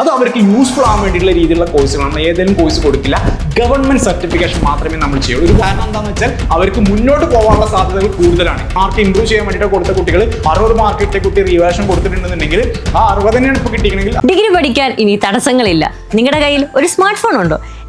അത് അവർക്ക് യൂസ്ഫുൾ ആവാൻ വേണ്ടിയുള്ള രീതിയിലുള്ള കോഴ്സുകൾ നമ്മൾ ഏതെങ്കിലും കോഴ്സ് കൊടുക്കില്ല. ഗവൺമെന്റ് സർട്ടിഫിക്കേഷൻ മാത്രമേ നമ്മൾ ചെയ്യൂ. ഒരു കാരണം എന്താണെന്ന് വെച്ചാൽ അവർക്ക് മുന്നോട്ട് പോകാനുള്ള സാധ്യതകൾ കൂടുതലാണ്. മാർക്ക് ഇംപ്രൂവ് ചെയ്യാൻ വേണ്ടിയിട്ട് കൊടുത്ത കുട്ടികൾ അറുപത് മാർക്ക് കിട്ടിയ കുട്ടി റിവേഷൻ കൊടുത്തിട്ടുണ്ടെന്നുണ്ടെങ്കിൽ ആ അറുപത് തന്നെയാണ് ഇപ്പോൾ ഡിഗ്രി പഠിക്കാൻ ഇനി തടസ്സങ്ങളില്ല. നിങ്ങളുടെ കയ്യിൽ ഒരു സ്മാർട്ട് ഫോൺ ഉണ്ടോ?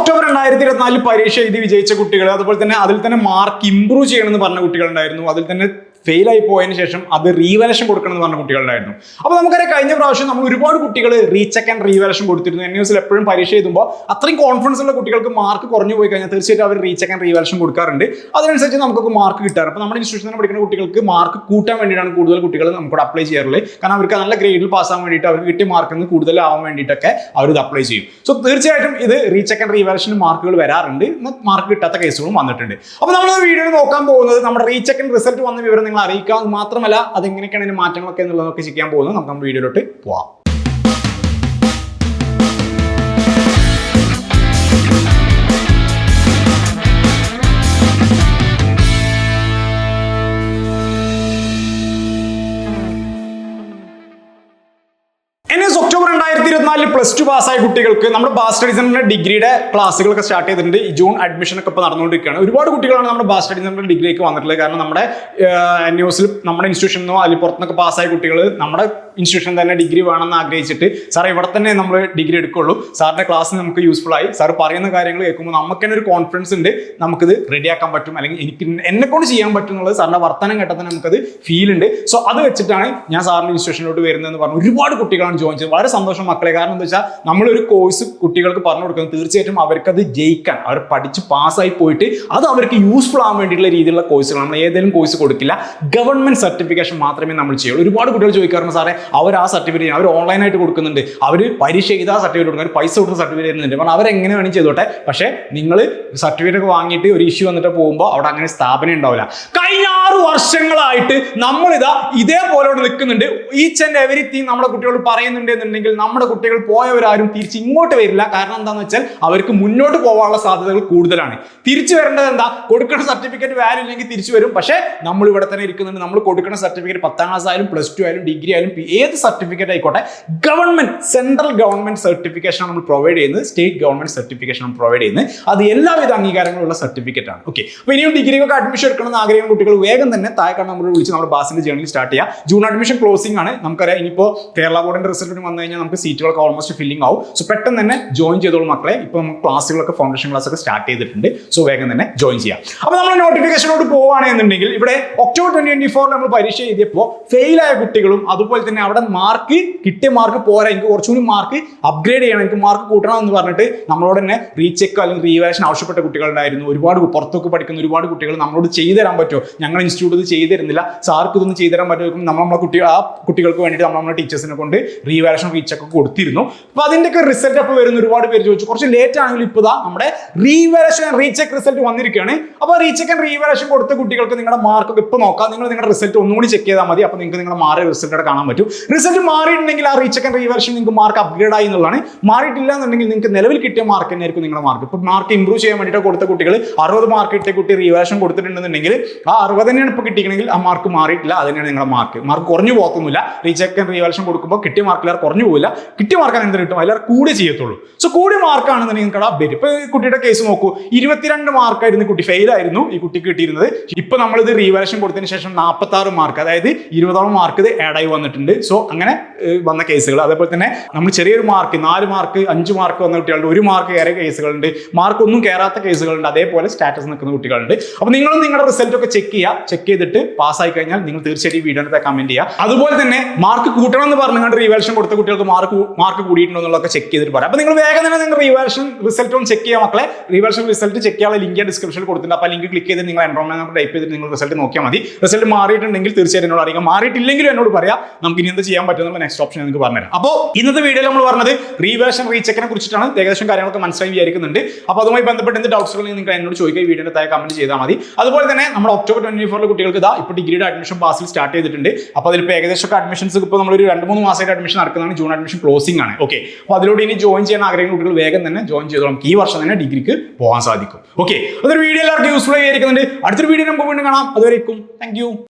ഒക്ടോബർ രണ്ടായിരത്തി ഇരുപത്തിനാലിൽ പരീക്ഷ എഴുതി വിജയിച്ച കുട്ടികൾ അതുപോലെ തന്നെ അതിൽ തന്നെ മാർക്ക് ഇമ്പ്രൂവ് ചെയ്യണമെന്ന് പറഞ്ഞ കുട്ടികളുണ്ടായിരുന്നു. അതിൽ തന്നെ ഫെയിൽ ആയി പോയതിനു ശേഷം അത് റീവലേഷൻ കൊടുക്കണം എന്ന് പറഞ്ഞ കുട്ടികളുണ്ടായിരുന്നു. അപ്പോൾ നമുക്കറിയാം കഴിഞ്ഞ പ്രാവശ്യം നമ്മൾ ഒരുപാട് കുട്ടികൾ റീചെക്ക് ആൻഡ് റീവലേഷൻ കൊടുത്തിരുന്നു. എൻ ന്യൂസിൽ എപ്പോഴും പരീക്ഷ എഴുതുമ്പോൾ അത്രയും കോൺഫിഡൻസ് ഉള്ള കുട്ടികൾക്ക് മാർക്ക് കുറഞ്ഞു പോയി കഴിഞ്ഞാൽ തീർച്ചയായിട്ടും അവർ റീചെക്ക് ആൻഡ് റീവലേഷൻ കൊടുക്കാറുണ്ട്. അതിനനുസരിച്ച് നമുക്കൊക്കെ മാർക്ക് കിട്ടാറ് അപ്പോൾ നമ്മുടെ ഇൻസ്റ്റിറ്റ്യൂഷനിൽ പഠിക്കുന്ന കുട്ടികൾക്ക് മാർക്ക് കൂട്ടാൻ വേണ്ടിയിട്ടാണ് കൂടുതൽ കുട്ടികൾ നമുക്കിവിടെ അപ്ലൈ ചെയ്യാറുള്ളത്. കാരണം അവർക്ക് നല്ല ഗ്രേഡിൽ പാസ്സാകാൻ വേണ്ടിയിട്ട് അവർക്ക് കിട്ടിയ മാർക്കിൽ നിന്ന് കൂടുതലാവാൻ വേണ്ടിയിട്ടൊക്കെ അവർ ഇത് അപ്ലൈ ചെയ്യും. സോ തീർച്ചയായിട്ടും ഇത് റീചെക്ക് ആൻഡ് റീവലേഷൻ മാർക്കുകൾ വരാറുണ്ട്. മാർക്ക് കിട്ടാത്ത കേസുകളും വന്നിട്ടുണ്ട്. അപ്പോൾ നമ്മൾ വീഡിയോയിൽ നോക്കാൻ പോകുന്നത് നമ്മുടെ റീചെക്ക് ആൻഡ് റിസൾട്ട് വന്ന വിവരം നിങ്ങൾ അറിയിക്കുക അത് മാത്രമല്ല അത് എങ്ങനെയൊക്കെയാണ് അതിന്റെ മാറ്റങ്ങളൊക്കെ എന്നുള്ളതൊക്കെ ചെയ്യാൻ പോകുന്നത്. നമുക്ക് നമ്മുടെ വീഡിയോയിലോട്ട് പോവാം. പ്ലസ് ടു പാസ്സായ കുട്ടികൾക്ക് നമ്മുടെ ബാസ് സ്റ്റഡി സെന്ററിന്റെ ഡിഗ്രിയുടെ ക്ലാസ്സുകളൊക്കെ സ്റ്റാർട്ട് ചെയ്തിട്ടുണ്ട്. ജൂൺ അഡ്മിഷൻ ഒക്കെ ഇപ്പോൾ നടന്നുകൊണ്ടിരിക്കുകയാണ്. ഒരുപാട് കുട്ടികളാണ് നമ്മുടെ ബാസ് സ്റ്റഡി സെന്ററിന്റെ ഡിഗ്രിയൊക്കെ വന്നിട്ടുള്ളത്. കാരണം നമ്മുടെ ന്യൂസിൽ നമ്മുടെ ഇൻസ്റ്റിറ്റ്യൂഷനിൽ നിന്നോ അല്ലെങ്കിൽ പുറത്തുനിന്നൊക്കെ പാസ്സായ കുട്ടികൾ നമ്മുടെ ഇൻസ്റ്റിറ്റ്യൂഷൻ തന്നെ ഡിഗ്രി വേണമെന്ന് ആഗ്രഹിച്ചിട്ട് സാർ ഇവിടെ തന്നെ നമ്മൾ ഡിഗ്രി എടുക്കുള്ളൂ. സാറിന്റെ ക്ലാസ് നമുക്ക് യൂസ്ഫുൾ ആയി. സാർ പറയുന്ന കാര്യങ്ങൾ കേൾക്കുമ്പോൾ നമുക്ക് തന്നെ ഒരു കോൺഫിഡൻസ് ഉണ്ട്. നമുക്കിത് റെഡിയാക്കാൻ പറ്റും. അല്ലെങ്കിൽ എനിക്ക് എന്നെ കൊണ്ട് ചെയ്യാൻ പറ്റും എന്നുള്ളത് സാറിന്റെ വർത്തനം തന്നെ നമുക്കത് ഫീൽ ഉണ്ട്. സോ അത് വെച്ചിട്ടാണ് ഞാൻ സാറിന്റെ ഇൻസ്റ്റിറ്റ്യൂഷനിലോട്ട് വരുന്നതെന്ന് പറഞ്ഞു. ഒരുപാട് കുട്ടികളാണ് ജോയിൻ ചെയ്തത് വളരെ സന്തോഷം മക്കളെ. കാരണം എന്താ വെച്ചാൽ നമ്മളൊരു കോഴ്സ് കുട്ടികൾക്ക് പറഞ്ഞു കൊടുക്കുന്നത് തീർച്ചയായിട്ടും അവർക്കത് ജയിക്കാൻ അവർ പഠിച്ച് പാസ്സായി പോയിട്ട് അത് അവർക്ക് യൂസ്ഫുൾ ആവാൻ വേണ്ടിയിട്ടുള്ള രീതിയിലുള്ള കോഴ്സുകൾ നമ്മൾ ഏതെങ്കിലും കോഴ്സ് കൊടുക്കില്ല. ഗവൺമെന്റ് സർട്ടിഫിക്കേഷൻ മാത്രമേ നമ്മൾ ചെയ്യുള്ളൂ. ഒരുപാട് കുട്ടികൾ ചോദിക്കാറുണ്ട് സാറേ അവർ ആ സർട്ടിഫിക്കറ്റ് അവർ ഓൺലൈനായിട്ട് കൊടുക്കുന്നുണ്ട്. അവർ പരീക്ഷ ചെയ്ത സർട്ടിഫിക്കറ്റ് കൊടുക്കും. പൈസ കൊടുത്ത സർട്ടിഫിക്കറ്റ് തരുന്നുണ്ട് കാരണം അവരെങ്ങനെ വേണമെങ്കിൽ ചെയ്തോട്ടെ. പക്ഷേ നിങ്ങൾ സർട്ടിഫിക്കറ്റ് ഒക്കെ വാങ്ങിയിട്ട് ഒരു ഇഷ്യൂ വന്നിട്ട് പോകുമ്പോൾ അവിടെ അങ്ങനെ സ്ഥാപനം ഉണ്ടാവില്ല. കഴിഞ്ഞ ആറ് വർഷങ്ങളായിട്ട് നമ്മളിതാ ഇതേപോലെ ഇവിടെ നിൽക്കുന്നുണ്ട്. ഈച്ച് ആൻഡ് എവരിത്തിങ് നമ്മുടെ കുട്ടികളോട് പറയുന്നുണ്ട് എന്നുണ്ടെങ്കിൽ നമ്മുടെ കുട്ടികൾ പോയവരാരും തിരിച്ച് ഇങ്ങോട്ട് വരില്ല. കാരണം എന്താണെന്ന് വെച്ചാൽ അവർക്ക് മുന്നോട്ട് പോകാനുള്ള സാധ്യതകൾ കൂടുതലാണ്. തിരിച്ചു വരേണ്ടത് എന്താ? കൊടുക്കുന്ന സർട്ടിഫിക്കറ്റ് വാല്യൂ ഇല്ലെങ്കിൽ തിരിച്ചു വരും. പക്ഷേ നമ്മൾ ഇവിടെ തന്നെ ഇരിക്കുന്നുണ്ട്. നമ്മൾ കൊടുക്കുന്ന സർട്ടിഫിക്കറ്റ് പത്താം ക്ലാസ് ആയാലും പ്ലസ് ടു ആയാലും ഡിഗ്രി ആയാലും പി- ഏത് സർട്ടിഫിക്കറ്റ് ആയിക്കോട്ടെ ഗവൺമെന്റ് സെൻട്രൽ ഗവൺമെന്റ് സർട്ടിഫിക്കേഷൻ നമ്മൾ പ്രൊവൈഡ് ചെയ്യുന്നത്. സ്റ്റേറ്റ് ഗവൺമെന്റ് സർട്ടിഫിക്കേഷൻ നമ്മൾ പ്രൊവൈഡ് ചെയ്യുന്നത്. അത് എല്ലാവിധ അംഗീകാരങ്ങളുള്ള സർട്ടിഫിക്കറ്റ് ആണ്. ഓക്കെ അപ്പോൾ ഇനിയും ഡിഗ്രിക്കൊക്കെ അഡ്മിഷൻ എടുക്കണമെന്ന് ആഗ്രഹം കുട്ടികൾ വേഗം തന്നെ താഴെ നമ്മൾ വിളിച്ച് നമ്മുടെ ബാസിന്റെ ജേർണി സ്റ്റാർട്ട് ചെയ്യുക ജൂൺ അഡ്മിഷൻ ക്ലോസിംഗ് ആണ്. നമുക്കറിയാം ഇനിയിപ്പോൾ കേരള ബോർഡിന്റെ റിസൾട്ട് വന്നു കഴിഞ്ഞാൽ നമുക്ക് സീറ്റുകളൊക്കെ ഓൾമോസ്റ്റ് ഫില്ലിംഗ് ആവും. സോ പെട്ടെന്ന് തന്നെ ജോയിൻ ചെയ്തോളൂ മക്കളെ. ഇപ്പോൾ നമുക്ക് ക്ലാസ്സുകളൊക്കെ ഫൗണ്ടേഷൻ ക്ലാസ് ഒക്കെ സ്റ്റാർട്ട് ചെയ്തിട്ടുണ്ട്. സോ വേഗം തന്നെ ജോയിൻ ചെയ്യാം. അപ്പോൾ നമ്മൾ നോട്ടിഫിക്കേഷനോട് പോവുകയാണെന്നുണ്ടെങ്കിൽ ഇവിടെ ഒക്ടോബർ ട്വന്റി ട്വന്റി ഫോറിൽ നമ്മൾ പരീക്ഷ എഴുതിയപ്പോൾ ഫെയിൽ ആയ കുട്ടികളും അതുപോലെ തന്നെ അവിടെ മാർക്ക് കിട്ടിയ മാർക്ക് പോരാ. എനിക്ക് കുറച്ചുകൂടി മാർക്ക് അപ്ഗ്രേഡ് ചെയ്യണം. എനിക്ക് മാർക്ക് കൂട്ടണം എന്ന് പറഞ്ഞിട്ട് നമ്മളോട് തന്നെ റീചെക്ക് അല്ലെങ്കിൽ റീവാലേഷൻ ആവശ്യപ്പെട്ട കുട്ടികളുണ്ടായിരുന്നു. ഒരുപാട് പുറത്തൊക്കെ പഠിക്കുന്ന ഒരുപാട് കുട്ടികൾ നമ്മളോട് ചെയ്തു തരാൻ പറ്റുമോ? ഞങ്ങൾ ഇൻസ്റ്റിറ്റ്യൂട്ട് ഇത് ചെയ്തു തരുന്നില്ല. സാർക്ക് ഇതൊന്നും ചെയ്തു തരാൻ നമ്മൾ നമ്മളെ കുട്ടി ആ കുട്ടികൾക്ക് വേണ്ടിയിട്ട് നമ്മളെ ടീച്ചേഴ്സിനെ കൊണ്ട് റീവാലേഷൻ റീചെക്ക് കൊടുത്തിരുന്നു. അപ്പോൾ അതിന്റെയൊക്കെ റിസൾട്ട് അപ്പോൾ വരുന്ന ഒരുപാട് പേര് ചോദിച്ചു. കുറച്ച് ലേറ്റ് ആണെങ്കിലും ഇപ്പോൾ ഇതാ നമ്മുടെ റീവാലേഷൻ റീചെക്ക് റിസൾട്ട് വന്നിരിക്കുകയാണ്. അപ്പോൾ റീചെക്ക് ആൻഡ് റീവാലേഷൻ കൊടുത്ത കുട്ടികൾക്ക് നിങ്ങളുടെ മാർക്ക് ഇപ്പോൾ നോക്കാം. നിങ്ങൾ നിങ്ങളുടെ റിസൾട്ട് ഒന്നുകൂടി ചെക്ക് ചെയ്താൽ മതി. അപ്പോൾ നിങ്ങൾക്ക് നിങ്ങളുടെ മാറിയ റിസൾട്ട് കാണാൻ പറ്റും. റിസൾട്ട് മാറിയിട്ടുണ്ടെങ്കിൽ ആ റീചെക്ക് ആൻഡ് റീവാലേഷൻ നിങ്ങൾക്ക് മാർക്ക് അപ്ഗ്രേഡ് ആയി എന്നുള്ളതാണ്. മാറിയിട്ടില്ല എന്നുണ്ടെങ്കിൽ നിങ്ങൾക്ക് നിലവിൽ കിട്ടിയ മാർക്ക് തന്നെയായിരിക്കും നിങ്ങളുടെ മാർക്ക് ഇപ്പോൾ മാർക്ക് ഇംപ്രൂവ് ചെയ്യാൻ വേണ്ടിയിട്ട് കൊടുത്ത കുട്ടികൾ അറുപത് മാർക്ക് കിട്ടിയ കുട്ടി റീവേർഷൻ കൊടുത്തിട്ടുണ്ടെന്നുണ്ടെങ്കിൽ ആ അറുപത് തന്നെയാണ് ഇപ്പോൾ കിട്ടിയെങ്കിൽ ആ മാർക്ക് മാറിയിട്ടില്ല. അത് തന്നെയാണ് നിങ്ങളുടെ മാർക്ക് മാർക്ക് കുറഞ്ഞു പോകത്തൊന്നുമില്ല. ആൻഡ് റീവാലേഷൻ കൊടുക്കുമ്പോൾ കിട്ടിയ മാർക്കിൽ കുറഞ്ഞു പോകില്ല കിട്ടിയ മാർക്ക് എന്ത് കിട്ടും? അതിൽ കൂടി ചെയ്യത്തുള്ളൂ. സോ കൂടി മാർക്കാണെന്നുണ്ടെങ്കിൽ നിങ്ങൾക്ക് ഇപ്പോൾ ഈ കുട്ടിയുടെ കേസ് നോക്കൂ. ഇരുപത്തിരണ്ട് മാർക്കായിരുന്നു കുട്ടി. ഫെയിൽ ആയിരുന്നു ഈ കുട്ടിക്ക് കിട്ടിയിരുന്നത്. ഇപ്പൊ നമ്മളിത് റീവേർഷൻ കൊടുത്തതിന് ശേഷം നാൽപ്പത്തി ആറ് മാർക്ക് അതായത് ഇരുപതോളം മാർക്ക് ഇത് ആഡ് ആയി വന്നിട്ടുണ്ട്. സോ അങ്ങനെ വന്ന കേസുകൾ അതേപോലെ തന്നെ നമ്മൾ ചെറിയൊരു മാർക്ക് നാല് മാർക്ക് അഞ്ച് മാർക്ക് വന്ന കുട്ടികളുണ്ട്. ഒരു മാർക്ക് കയറിയ കേസുകളുണ്ട് മാർക്ക് ഒന്നും കയറാത്ത കേസുകളുണ്ട് അതേപോലെ സ്റ്റാറ്റസ് നിൽക്കുന്ന കുട്ടികളുണ്ട്. അപ്പോൾ നിങ്ങളും നിങ്ങളുടെ റിസൾട്ട് ഒക്കെ ചെക്ക് ചെയ്യുക ചെക്ക് ചെയ്തിട്ട് പാസ്സായി കഴിഞ്ഞാൽ നിങ്ങൾ തീർച്ചയായിട്ടും ഈ വീഡിയോയുടെ കമന്റ് ചെയ്യുക അതുപോലെ തന്നെ മാർക്ക് കൂട്ടണം എന്ന് പറഞ്ഞുകൊണ്ട് റീവാലേഷൻ കൊടുത്ത കുട്ടികൾക്ക് മാർക്ക് മാർക്ക് കൂടിയിട്ടുണ്ടോ എന്നുള്ളതൊക്കെ ചെക്ക് ചെയ്തിട്ട് പറയാം അപ്പോൾ നിങ്ങൾ വേഗം തന്നെ നിങ്ങൾ റീവാലേഷൻ റിസൾട്ട് ഒന്ന് ചെക്ക് ചെയ്യാം മക്കളെ. റീവാലേഷൻ റിസൾട്ട് ചെക്ക് ചെയ്യാനുള്ള ലിങ്ക് ഡിസ്ക്രിപ്ഷനിൽ കൊടുത്തിട്ടുണ്ട്. അപ്പോൾ ലിങ്ക് ക്ലിക്ക് ചെയ്ത് നിങ്ങൾ എൻറോൾമെന്റ് ടൈപ്പ് ചെയ്തിട്ട് നിങ്ങൾ റിസൾട്ട് നോക്കിയാൽ മതി. റിസൾട്ട് മാറിയിട്ടുണ്ടെങ്കിൽ തീർച്ചയായിട്ടും എന്നോട് അറിയാം മാറിയിട്ടില്ലെങ്കിലും എന്നോട് പറയാം. നമുക്ക് ഇനി എന്ത് ചെയ്യാൻ പറ്റുന്നുള്ള നെക്സ്റ്റ് ഓപ്ഷൻ നിങ്ങൾക്ക് പറഞ്ഞുതരാം. അപ്പോൾ ഇന്നത്തെ വീഡിയോയിൽ നമ്മൾ പറഞ്ഞത് റീവേഷൻ റീചെക്കിനെ കുറിച്ചിട്ടാണ് ഏകദേശം കാര്യങ്ങളൊക്കെ മനസ്സിലായി വിചാരിക്കുന്നുണ്ട്. അപ്പോൾ അതുമായി ബന്ധപ്പെട്ട് എന്ത് ഡൗട്ട്സ് നിങ്ങൾക്ക് എന്നോട് ചോദിക്കുക വീഡിയോ താഴെ കമന്റ് ചെയ്താൽ മതി. അതുപോലെ തന്നെ നമ്മുടെ ഒക്ടോബർ ട്വന്റി ഫോറിലെ കുട്ടികൾക്ക് ഇതാ ഇപ്പോൾ ഡിഗ്രിയുടെ അഡ്മിഷൻ പാസിൽ സ്റ്റാർട്ട് ചെയ്തിട്ടുണ്ട്. അപ്പോൾ അതിലിപ്പോൾ ഏകദേശം അഡ്മിഷൻസ് ഇപ്പോൾ നമ്മളൊരു രണ്ട് മൂന്ന് മാസമായിട്ട് അഡ്മിഷൻ നടക്കുന്നതാണ്. ജൂൺ അഡ്മിഷൻ ക്ലോസിംഗ് ആണ്. ഓക്കെ അപ്പോൾ അതിലൂടെ ഇനി ജോയിൻ ചെയ്യാൻ ആഗ്രഹിക്കുന്ന കുട്ടികൾ വേഗം തന്നെ ജോയിൻ ചെയ്തോളാം. ഈ വർഷം തന്നെ ഡിഗ്രിക്ക് പോകാൻ സാധിക്കും. ഓക്കെ അതൊരു വീഡിയോ എല്ലാവർക്കും യൂസ്ഫുൾ ആയിരിക്കുന്നുണ്ട് അടുത്തൊരു വീഡിയോ നമുക്ക് വീണ്ടും കാണാം. അതുവരേക്കും താങ്ക്